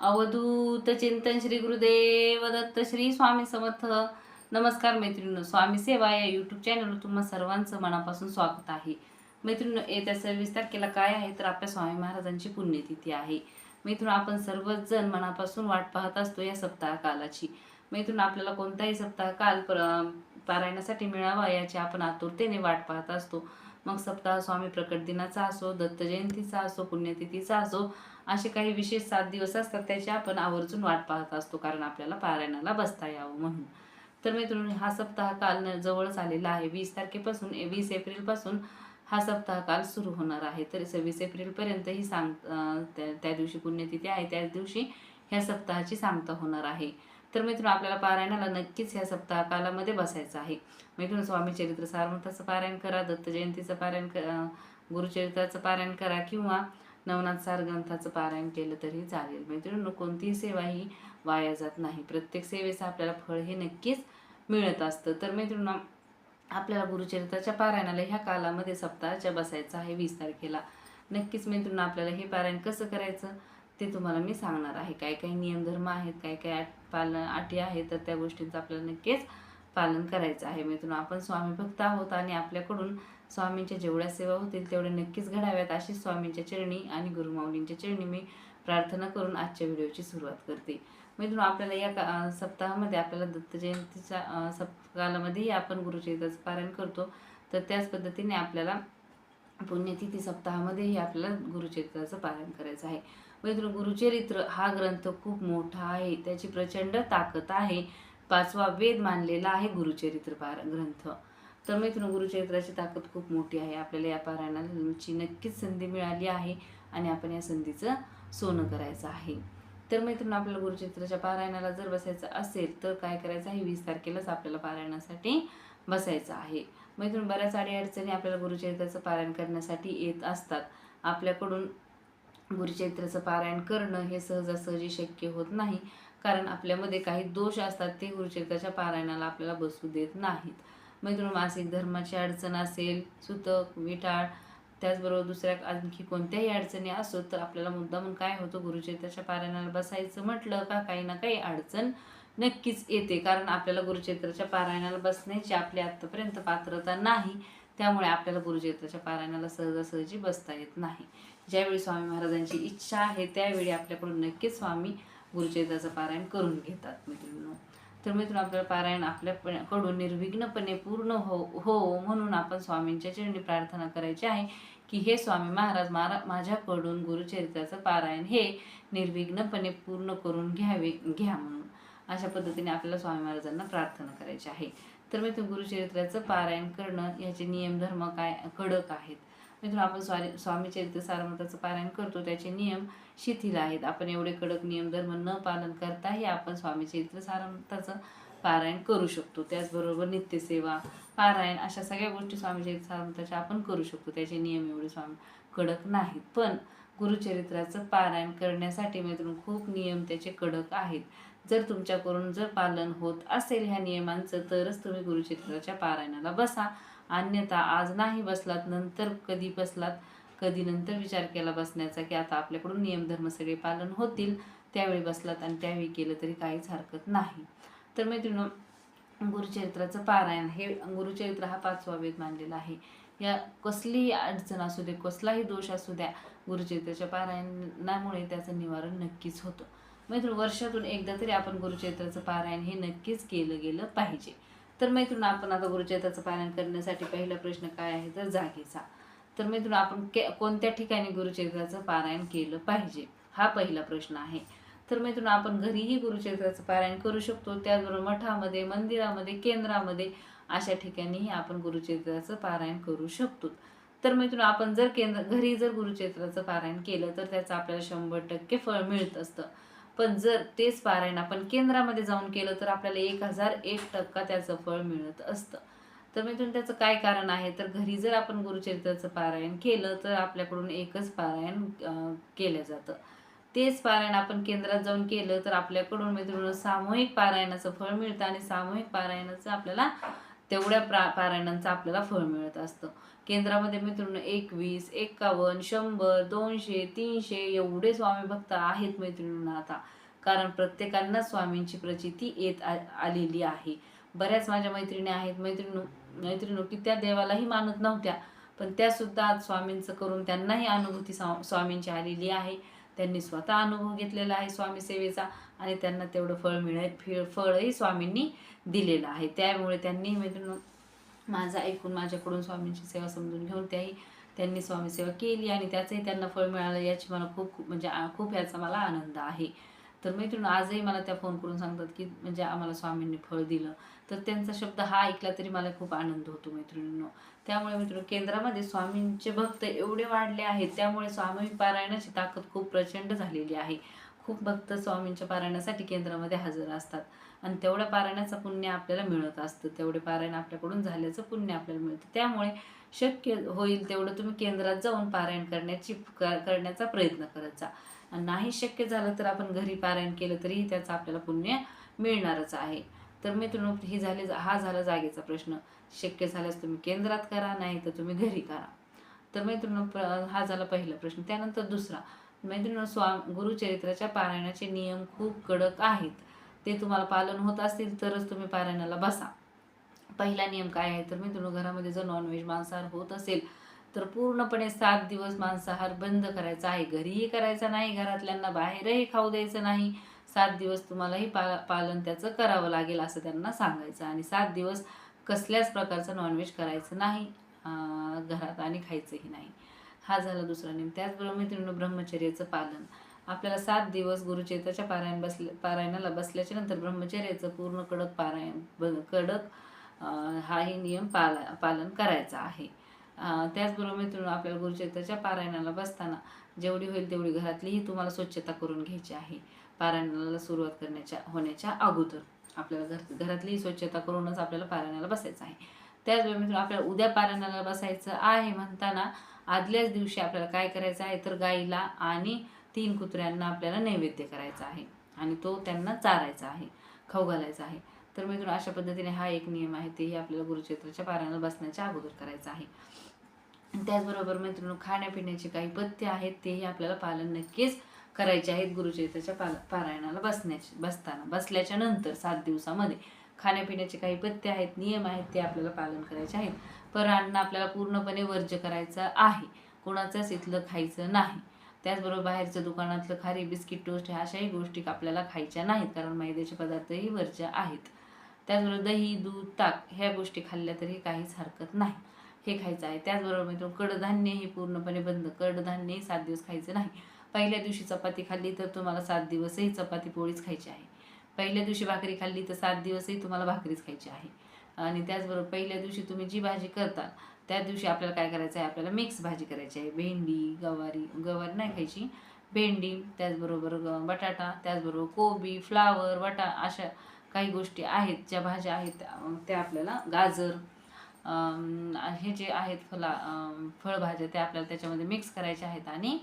अवधूत चिंतन श्री गुरुदेव दत्त श्री स्वामी समर्थ. नमस्कार मैत्रिणींनो स्वामी सेवा या यूट्यूब चॅनलवर तुम्हा सर्वांचं मनापासून स्वागत आहे. मैत्रिणींनो येत्या सव्वीस तारखेला काय आहे तर आपल्या स्वामी महाराजांची पुण्यतिथी आहे. मैत्रीण आपण सर्वच जण मनापासून वाट पाहत असतो या सप्ताह कालाची मैत्रीण आपल्याला कोणताही सप्ताह काल पारायणासाठी मिळावा याची आपण आतुरतेने वाट पाहत असतो. मग सप्ताह स्वामी प्रकट दिनाचा असो दत्त जयंतीचा असो पुण्यतिथीचा असो असे काही विशेष सात दिवस असतात त्याची आपण आवर्जून वाट पाहत असतो कारण आपल्याला पारायणाला बसता यावं म्हणून. तर मित्रांनो हा सप्ताह काल न- जवळच आलेला आहे. वीस तारखेपासून वीस एप्रिलपासून हा सप्ताह काल सुरू होणार आहे. तर सव्वीस एप्रिलपर्यंत ही सांग त्या त्या दिवशी पुण्यतिथी आहे त्याच दिवशी ह्या सप्ताहाची सांगता होणार आहे. तर मित्रांनो आपल्याला पारायणाला नक्कीच ह्या सप्ताह कालामध्ये बसायचं आहे. मित्रांनो स्वामी चरित्र सारमताचं पारायण करा दत्त जयंतीचं पारायण क- गुरुचरित्राचं पारायण करा किंवा नवनाथसार ग्रंथाचं पारायण केलं तरी चालेल. मित्रांनो कोणतीही सेवा ही वाया जात नाही. प्रत्येक सेवेचं आपल्याला फळ हे नक्कीच मिळत असतं. तर मित्रांनो आपल्याला गुरुचरित्राच्या पारायणाला ह्या कालामध्ये सप्ताहाच्या बसायचं आहे वीस तारखेला. नक्कीच मित्रांनो आपल्याला हे पारायण कसं करायचं ते तुम्हाला मी सांगणार आहे. काय काही नियमधर्म आहेत काय काय पालन अटी आहेत तर त्या गोष्टींचं आपल्याला नक्कीच पालन करायचं आहे. मित्रांनो आपण स्वामी भक्त आहोत आणि आपल्याकडून स्वामींच्या जेवढ्या सेवा होतील तेवढ्या नक्कीच घडाव्यात अशी स्वामींच्या चरणी आणि गुरुमाऊलींच्या चरणी मी प्रार्थना करून आजच्या व्हिडिओची सुरुवात करते. मित्रांनो आपल्याला या का सप्ताहामध्ये आपल्याला दत्त जयंतीच्या आपण गुरुचरित्राचं पारायण करतो. तर त्याच पद्धतीने आपल्याला पुण्यतिथी सप्ताहामध्येही आपल्याला गुरुचरित्राचं पारायण करायचं आहे. मित्र गुरुचरित्र हा ग्रंथ खूप मोठा आहे. त्याची प्रचंड ताकद आहे. पाचवा वेद मानलेला आहे गुरुचरित्र पार ग्रंथ. तर मित्र गुरुचरित्राची ताकद खूप मोठी आहे. आपल्याला या पारायणाची नक्कीच संधी मिळाली आहे आणि आपण या संधीचं सोनं करायचं आहे. तर मैत्रीण आपल्याला गुरुचरित्राच्या पारायणाला जर बसायचं असेल तर काय करायचं आहे? वीस तारखेलाच आपल्याला पारायणासाठी बसायचं आहे. मैत्रीण बऱ्याच अडीअडचणी आपल्याला गुरुचरित्राचं पारायण करण्यासाठी येत असतात. आपल्याकडून गुरुचरित्राचं पारायण करणं हे सहजासहजी शक्य होत नाही. कारण आपल्यामध्ये काही दोष असतात ते गुरुचरित्राच्या पारायणाला आपल्याला बसू देत नाहीत. मैत्रीण मासिक धर्माची अडचण असेल सुतक विटाळ त्याचबरोबर दुसऱ्या आणखी कोणत्याही अडचणी असो तर आपल्याला मुद्दामून काय होतं? गुरुचरित्राच्या पारायणाला बसायचं म्हटलं का काही ना काही अडचण नक्कीच येते. कारण आपल्याला गुरुचरित्राच्या पारायणाला बसण्याची आपली आत्तापर्यंत पात्रता नाही. त्यामुळे आपल्याला गुरुचरित्राच्या पारायणाला सहजासहजी बसता येत नाही. ज्यावेळी स्वामी महाराजांची इच्छा आहे त्यावेळी आपल्याकडून नक्कीच स्वामी गुरुचरित्राचं पारायण करून घेतात मित्रांनो. तर मित्रांनो आपल्याला पारायण आपल्याकडून निर्विघ्नपणे पूर्ण हो हो म्हणून आपण स्वामींच्या चरणी प्रार्थना करायची आहे की हे स्वामी महाराज मारा माझ्याकडून गुरुचरित्राचं पारायण हे निर्विघ्नपणे पूर्ण करून घ्यावे घ्या म्हणून. अशा पद्धतीने आपल्याला स्वामी महाराजांना प्रार्थना करायची आहे. तर मित्र गुरुचरित्राचं पारायण करणं याचे नियमधर्म काय कडक आहेत? मित्र आपण स्वारी स्वामी चरित्र सारमताचं पारायण करतो. त्याचे नियम शिथिल आहेत. आपण एवढे कडक नियम धर्म न पालन करताही आपण स्वामी चरित्र सारमताचं पारायण करू शकतो. त्याचबरोबर नित्यसेवा पारायण अशा सगळ्या गोष्टी स्वामी चरित्र सारमताच्या आपण करू शकतो. त्याचे नियम एवढे स्वामी कडक नाहीत. पण गुरुचरित्राचं पारायण करण्यासाठी मित्रांनो खूप नियम त्याचे कडक आहेत. जर तुमच्याकडून जर पालन होत असेल ह्या नियमांचं तरच तुम्ही गुरुचरित्राच्या पारायणाला बसा. अन्यथा आज नाही बसलात नंतर कधी बसलात? कधी नंतर विचार केला बसण्याचा की आता आपल्याकडून नियमधर्म सगळे पालन होतील. त्यावेळी बसलात आणि त्यावेळी केलं तरी काहीच हरकत नाही. तर मैत्रिणं गुरुचरित्राचं पारायण हे गुरुचरित्र हा पाचवा वेद मानलेला आहे. या कसलीही अडचण असू दे कसलाही दोष असू द्या गुरुचरित्राच्या पारायणामुळे त्याचं निवारण नक्कीच होतं. मैत्रीण वर्षातून एकदा तरी आपण गुरुचरित्राचं पारायण हे नक्कीच केलं गेलं पाहिजे. तर मैत्रून आपण आता गुरुचरित्राचं पारायण करण्यासाठी पहिला प्रश्न काय आहे? तर जागेचा. तर मैत्रीण आपण के कोणत्या ठिकाणी गुरुचरित्राचं पारायण केलं पाहिजे? हा पहिला प्रश्न आहे. तर मैत्रून आपण घरीही गुरुचरित्राचं पारायण करू शकतो. त्याचबरोबर मठामध्ये मंदिरामध्ये केंद्रामध्ये अशा ठिकाणीही आपण गुरुचरित्राचं पारायण करू शकतो. तर मित्रांनो आपण जर केंद्र घरी जर गुरुचरित्राचं पारायण केलं तर त्याचं आपल्याला शंभर टक्के फळ मिळत असतं. पण जर तेच पारायण आपण केंद्रामध्ये जाऊन केलं तर आपल्याला एक हजार एक टक्का त्याचं फळ मिळत असतं. तर मिथून त्याचं काय कारण आहे? तर घरी जर आपण गुरुचरित्राचं पारायण केलं तर आपल्याकडून एकच पारायण केलं जातं. तेच पारायण आपण केंद्रात जाऊन केलं तर आपल्याकडून मित्रांनो सामूहिक पारायणाचं फळ मिळतं आणि सामूहिक पारायणाचं आपल्याला तेवढ्या प्रा पारायणांचं आपल्याला फळ मिळत असतं. केंद्रामध्ये मैत्रिणी एकवीस एक्कावन्न शंभर दोनशे तीनशे एवढे स्वामी भक्त आहेत मैत्रिणींना आता. कारण प्रत्येकांना स्वामींची प्रचिती येत आ- आलेली आहे. बऱ्याच माझ्या मैत्रिणी आहेत. मैत्रिणी मैत्रिणी की त्या देवालाही मानत नव्हत्या. पण त्यासुद्धा आज स्वामींचं करून त्यांनाही अनुभूती स्वा- स्वामींची आलेली आहे. त्यांनी स्वतः अनुभव घेतलेला आहे स्वामी सेवेचा आणि त्यांना तेवढं फळ मिळाय फळही स्वामींनी दिलेलं आहे. त्यामुळे त्यांनी मित्रांनो माझा ऐकून माझ्याकडून स्वामींची सेवा समजून घेऊन त्याही त्यांनी स्वामी सेवा केली आणि त्याचंही त्यांना फळ मिळालं याची मला खूप म्हणजे आ- खूप याचा मला आनंद आहे. तर मैत्रिणी आजही मला त्या फोन करून सांगतात की म्हणजे आम्हाला स्वामींनी फळ दिलं. तर त्यांचा शब्द हा ऐकला तरी मला खूप आनंद होतो मैत्रिणींनो. त्यामुळे मित्र केंद्रामध्ये स्वामींचे भक्त एवढे वाढले आहेत त्यामुळे स्वामी पारायणाची ताकद खूप प्रचंड झालेली आहे. खूप भक्त स्वामींच्या पारायणासाठी केंद्रामध्ये हजर असतात आणि तेवढ्या पारायणाचं पुण्य आपल्याला मिळत असतं. तेवढे पारायण आपल्याकडून झाल्याचं पुण्य आपल्याला मिळतं. त्यामुळे शक्य होईल तेवढं तुम्ही केंद्रात जाऊन पारायण करण्याची करण्याचा प्रयत्न करत जा. आणि नाही शक्य झालं तर आपण घरी पारायण केलं तरीही त्याचं आपल्याला पुण्य मिळणारच आहे. तर मित्रांनो हे झाले हा झाला जागेचा प्रश्न. शक्य झाल्यास तुम्ही केंद्रात करा नाही तर तुम्ही घरी करा. तर मैत्रिणी हा झाला पहिला प्रश्न. त्यानंतर दुसरा. मैत्रिणी स्वा गुरुचरित्राच्या पारायणाचे नियम खूप कडक आहेत. ते तुम्हाला पालन होत असतील तरच तुम्ही पारायणाला बसा. पहिला नियम काय आहे? तर मित्रांनो घरामध्ये जर नॉनव्हेज मांसाहार होत असेल तर पूर्णपणे सात दिवस मांसाहार बंद करायचा आहे. घरीही करायचा नाही घरातल्यांना बाहेरही खाऊ द्यायचं नाही. सात दिवस तुम्हालाही पा पालन त्याचं करावं लागेल असं त्यांना सांगायचं. आणि सात दिवस कसल्याच प्रकारचं नॉनव्हेज करायचं नाही घरात आणि खायचंही नाही. हा झाला दुसरा नियम. त्याचबरोबर मित्रांनो ब्रह्मचर्याचं पालन. आपल्याला सात दिवस गुरुचेताच्या पारायण बसले पारायणाला बसल्याच्या नंतर ब्रह्मचर्याचं पूर्ण कडक पारायण ब- कडक हाही नियम पाला पालन करायचा आहे. त्याचबरोबर मित्रांनो आपल्याला गुरुचेताच्या पारायणाला बसताना जेवढी होईल तेवढी घरातलीही तुम्हाला स्वच्छता करून घ्यायची आहे. पारायणाला सुरुवात करण्याच्या होण्याच्या अगोदर. आपल्याला घर घरातली स्वच्छता करूनच आपल्याला पारायणाला बसायचं आहे. त्याचबरोबर मित्रांनो आपल्याला उद्या पारायणाला बसायचं आहे म्हणताना आदल्याच दिवशी आपल्याला काय करायचं आहे? तर गाईला आणि तीन कुत्र्यांना आपल्याला नैवेद्य करायचा आहे. आणि तो त्यांना चारायचा आहे खाऊ घालायचा आहे. तर मित्रांनो अशा पद्धतीने हा एक नियम आहे तेही आपल्याला गुरुक्षेत्राच्या पारायणाला बसण्याच्या अगोदर करायचा आहे. त्याचबरोबर मित्रांनो खाण्यापिण्याचे काही पथ्य आहेत तेही आपल्याला पालन नक्कीच करायचे आहेत गुरुचरित्राच्या पाल पारायणाला बसण्याचे बसताना. बसल्याच्या नंतर सात दिवसामध्ये खाण्यापिण्याचे काही पथ्य आहेत नियम आहेत ते आपल्याला पालन करायचे आहेत. परांना आपल्याला पूर्णपणे वर्ज्य करायचं आहे. कोणाचंच इथलं खायचं नाही. त्याचबरोबर बाहेरच्या दुकानातलं खारी बिस्किट टोस्ट ह्या अशाही गोष्टी आपल्याला खायच्या नाहीत कारण मैद्याचे पदार्थही वर्ज्य आहेत. त्याचबरोबर दही दूध ताक ह्या गोष्टी खाल्ल्या तरी काहीच हरकत नाही. हे खायचं आहे. त्याचबरोबर मित्र कडधान्य हे पूर्णपणे बंद. कडधान्यही सात दिवस खायचं नाही. पहिल्या दिवशी चपाती खाल्ली तर तुम्हाला सात दिवसही चपाती पोळीच खायची आहे. पहिल्या दिवशी भाकरी खाल्ली तर सात दिवसही तुम्हाला भाकरीच खायची आहे. आणि त्याचबरोबर पहिल्या दिवशी तुम्ही जी भाजी करता त्या दिवशी आपल्याला काय करायचं आहे? आपल्याला मिक्स भाजी करायची आहे. भेंडी गवारी गवारी नाही खायची. भेंडी त्याचबरोबर ग- बटाटा त्याचबरोबर कोबी फ्लावर वटा अशा काही गोष्टी आहेत ज्या भाज्या आहेत त्या- आपल्याला गाजर हे जे आहेत फला फळभाज्या त्या आपल्याला त्याच्यामध्ये मिक्स करायच्या आहेत आणि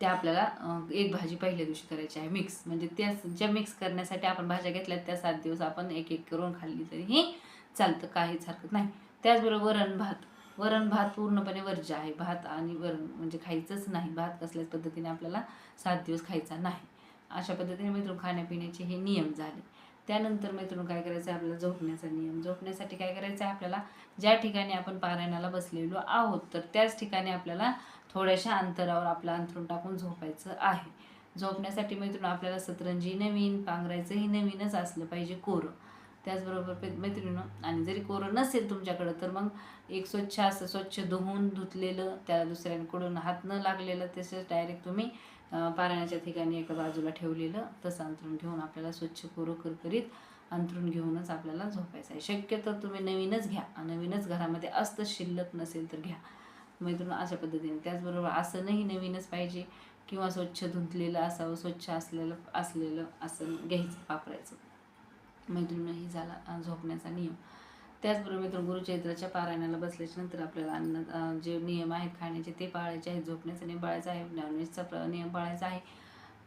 त्या आपल्याला एक भाजी पहिल्या दिवशी करायची आहे. मिक्स म्हणजे त्या ज्या मिक्स करण्यासाठी आपण भाज्या घेतल्या त्या सात दिवस आपण एक एक करून खाल्ली तरीही चालतं. काहीच हरकत नाही. त्याचबरोबर वरण भात. वरण भात पूर्णपणे वर्ज्य आहे. भात आणि वरण म्हणजे खायचंच नाही. भात कसल्याच पद्धतीने आपल्याला सात दिवस खायचा नाही. अशा पद्धतीने मित्र खाण्यापिण्याचे हे नियम झाले. त्यानंतर मैत्रिणी काय करायचं आहे आपल्याला झोपण्याचा नियम. झोपण्यासाठी काय करायचं आहे आपल्याला? ज्या ठिकाणी आपण पारायणाला बसलेलो आहोत तर त्याच ठिकाणी आपल्याला थोड्याशा अंतरावर आपलं अंथरून टाकून झोपायचं आहे. झोपण्यासाठी मैत्रिणी आपल्याला सतरंजी नवीन पांघरायचंही नवीनच असलं पाहिजे कोरं. त्याचबरोबर मैत्रिणीनं आणि जरी कोरं नसेल तुमच्याकडं तर मग एक स्वच्छ असं स्वच्छ धुवून धुतलेलं त्याला दुसऱ्यांकडून हात न लागलेलं तसंच डायरेक्ट तुम्ही पारायणाच्या ठिकाणी एका बाजूला ठेवलेलं तसं अंथरूण घेऊन आपल्याला स्वच्छ कोरं करकरीत अंथरूण घेऊनच आपल्याला झोपायचं आहे. शक्यतो तुम्ही नवीनच घ्या. नवीनच घरामध्ये असतं शिल्लक नसेल तर घ्या. मैत्रीण अशा पद्धतीने. त्याचबरोबर आसनही नवीनच पाहिजे किंवा स्वच्छ धुतलेलं असावं स्वच्छ असलेलं असलेलं आसन घ्यायचं वापरायचं. मैत्रिणी ही झाला झोपण्याचा नियम. त्याचबरोबर मित्र गुरुचरित्राच्या पारायणाला बसल्याच्या नंतर आपल्याला अन्न जे नियम आहेत खाण्याचे ते पाळायचे आहेत झोपण्याचा नियम पाळायचा आहे नॉनव्हेजचा प्र नियम पाळायचा आहे.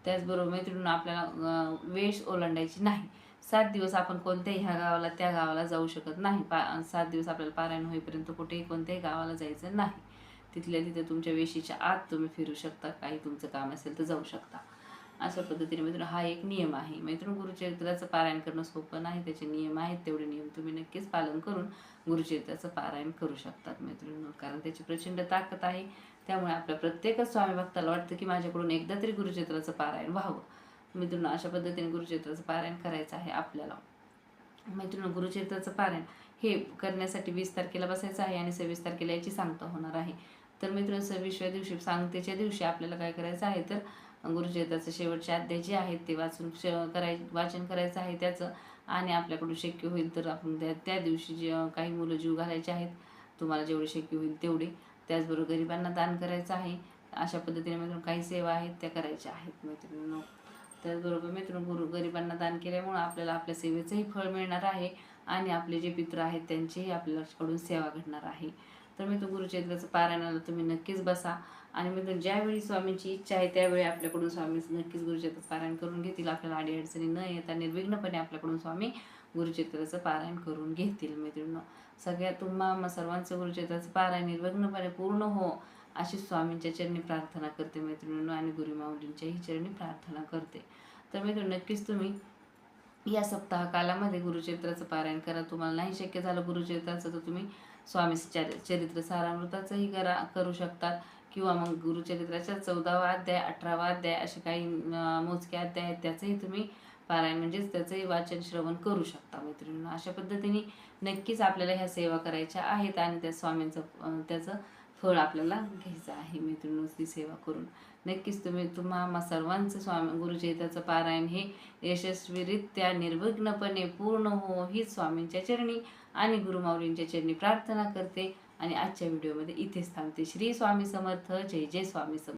त्याचबरोबर मैत्रिणी आपल्याला वेश ओलांडायची नाही. सात दिवस आपण कोणत्याही ह्या गावाला त्या गावाला जाऊ शकत नाही. पा सात दिवस आपल्याला पारायण होईपर्यंत कुठेही कोणत्याही गावाला जायचं नाही. तिथल्या तिथे तुमच्या वेशीच्या आत तुम्ही फिरू शकता काही तुमचं काम असेल तर जाऊ शकता. अशा पद्धतीने मित्र हा एक नियम आहे. मैत्रीण गुरुचरित्राचं पारायण करणं सोपं नाही. त्याचे नियम आहेत तेवढे नियम तुम्ही नक्कीच पालन करून गुरुचरित्राचं पारायण करू शकतात मैत्रिणी कारण त्याची प्रचंड ताकद आहे. त्यामुळे आपल्या प्रत्येकच स्वामी भक्ताला वाटतं की माझ्याकडून एकदा तरी गुरुचरित्राचं पारायण व्हावं. मित्रांनो अशा पद्धतीने गुरुचरित्राचं पारायण करायचं आहे आपल्याला. मैत्रिणी गुरुचरित्राचं पारायण हे करण्यासाठी वीस तारखेला बसायचं आहे आणि सव्वीस तारखेला याची सांगता होणार आहे. तर मित्र सव्वीसव्या दिवशी सांगतेच्या दिवशी आपल्याला काय करायचं आहे? तर गुरुचरित्राचे शेवटचे अध्याय जे आहेत ते वाचून श कराय वाचन करायचं आहे त्याचं. आणि आपल्याकडून शक्य होईल तर आपण त्या त्या दिवशी जे काही मुलं जीव घालायचे आहेत तुम्हाला जेवढे शक्य होईल तेवढे. त्याचबरोबर गरिबांना दान करायचं आहे. अशा पद्धतीने मित्रांनो काही सेवा आहेत त्या करायच्या आहेत मैत्रिणींनो. त्याचबरोबर मित्रांनो गुरु गरिबांना दान केल्यामुळं आपल्याला आपल्या सेवेचंही फळ मिळणार आहे. आणि आपले जे पित्र आहेत त्यांचीही आपल्याकडून सेवा घडणार आहे. तर मी तो गुरुचरित्राचं पारायणाला तुम्ही नक्कीच बसा. आणि मी ज्यावेळी स्वामींची इच्छा आहे त्यावेळी आपल्याकडून स्वामी नक्कीच गुरुचरित्राचं पारायण करून घेतील. आपल्याला अडीअडचणी न येता निर्विघ्नपणे आपल्याकडून स्वामी गुरुचरित्राचं पारायण करून घेतील मित्रांनो सगळ्या तुम्हा सर्वांचं गुरुचरित्राचं पारायण निर्विघ्नपणे पूर्ण हो अशी स्वामींच्या चरणी प्रार्थना करते मैत्रिणींनो आणि गुरुमाऊलींच्याही चरणी प्रार्थना करते. तर मित्रांनो नक्कीच तुम्ही या सप्ताह कालामध्ये गुरुचरित्राचं पारायण करा. तुम्हाला नाही शक्य झालं गुरुचरित्राचं तर तुम्ही स्वामी चर चरित्र सारामृताचंही करा करू शकतात. किंवा मग गुरुचरित्राच्या चौदावा अध्याय अठरावा अध्याय असे काही मोजके अध्याय आहेत. त्याचंही तुम्ही पारायण म्हणजेच त्याचंही वाचन श्रवण करू शकता मैत्रिणींना. अशा पद्धतीने नक्कीच आपल्याला ह्या सेवा करायच्या आहेत आणि त्या स्वामींचं त्याचं फळ आपल्याला घ्यायचं आहे मैत्रिणी ती सेवा करून. नक्कीच तुम्ही तुम्हा सर्वांचं स्वामी गुरुचरित्राचं पारायण हे यशस्वीरित्या निर्विघ्नपणे पूर्ण हो हीच स्वामींच्या चरणी आणि गुरुमाऊलींच्या चरणी प्रार्थना करते. आणि आजच्या व्हिडिओमध्ये इथेच थांबते. श्री स्वामी समर्थ. जय जय स्वामी समर्थ.